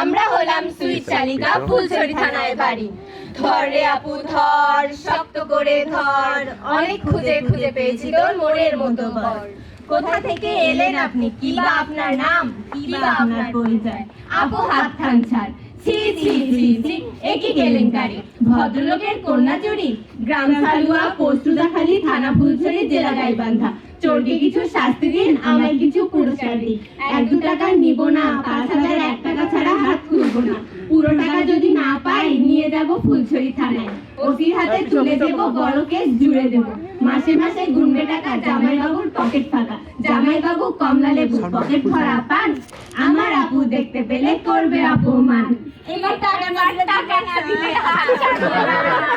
আমরা হলাম সুইট চালিকা ফুলছড়ি থানায় বাড়ি। ধর রে আপু, ধর, শক্ত করে ধর। অনেক খুঁজে খুঁজে পেয়েছি তোর মোড়ের মতো ঘর। কোথা থেকে এলেন আপনি? কি বা আপনার নাম? কি বা আপনার পরিচয়? আপু হাত খান ছাড় ছি ছি ছি ছি কেলেঙ্কারি। ভদ্রলোকের কন্যা চুরি গ্রাম সালুয়া থানা ফুলছড়ি, জেলা গাইবান্ধা। চোরকে কিছু শাস্তি দিন, আমায় কিছু পুরস্কার দিন। এক দু টাকা নিব না, পাঁচ হাজার এক টাকা ছাড়া হাত না। পুরো টাকা যদি না পাই, নিয়ে যাব ফুলছড়ি থানায়। ওসির হাতে তুলে দেব, বড় কেস জুড়ে দেব। মাসে মাসে গুনবে টাকা জামাই পকেট ফাঁকা। কমলা লেবু পকেট ভরা পান। আমার দেখতে পেলে করবে অপমান। এবার টাকা টাকা